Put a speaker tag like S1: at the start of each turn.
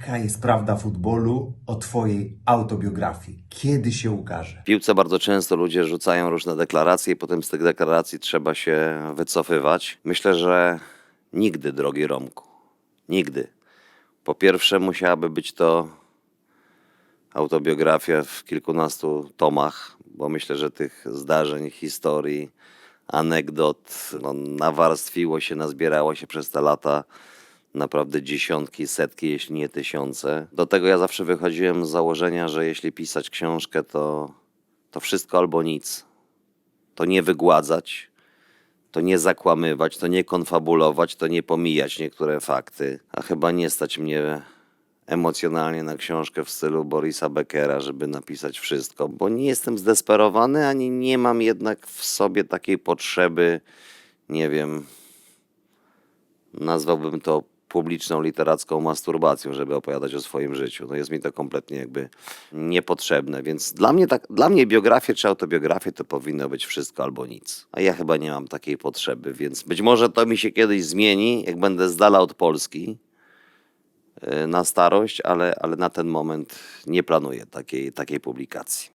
S1: Jaka jest prawda futbolu o Twojej autobiografii? Kiedy się ukaże?
S2: W piłce bardzo często ludzie rzucają różne deklaracje i potem z tych deklaracji trzeba się wycofywać. Myślę, że nigdy, drogi Romku, nigdy. Po pierwsze, musiałaby być to autobiografia w kilkunastu tomach, bo myślę, że tych zdarzeń, historii, anegdot no, nawarstwiło się, nazbierało się przez te lata naprawdę dziesiątki, setki, jeśli nie tysiące. Do tego ja zawsze wychodziłem z założenia, że jeśli pisać książkę, to, to wszystko albo nic. To nie wygładzać, to nie zakłamywać, to nie konfabulować, to nie pomijać niektóre fakty. A chyba nie stać mnie emocjonalnie na książkę w stylu Borisa Beckera, żeby napisać wszystko, bo nie jestem zdesperowany, ani nie mam jednak w sobie takiej potrzeby, nie wiem, nazwałbym to publiczną literacką masturbacją, żeby opowiadać o swoim życiu. No jest mi to kompletnie jakby niepotrzebne, więc dla mnie, tak, dla mnie biografię czy autobiografię to powinno być wszystko albo nic. A ja chyba nie mam takiej potrzeby, więc być może to mi się kiedyś zmieni, jak będę z dala od Polski y, na starość, ale, ale na ten moment nie planuję takiej, takiej publikacji.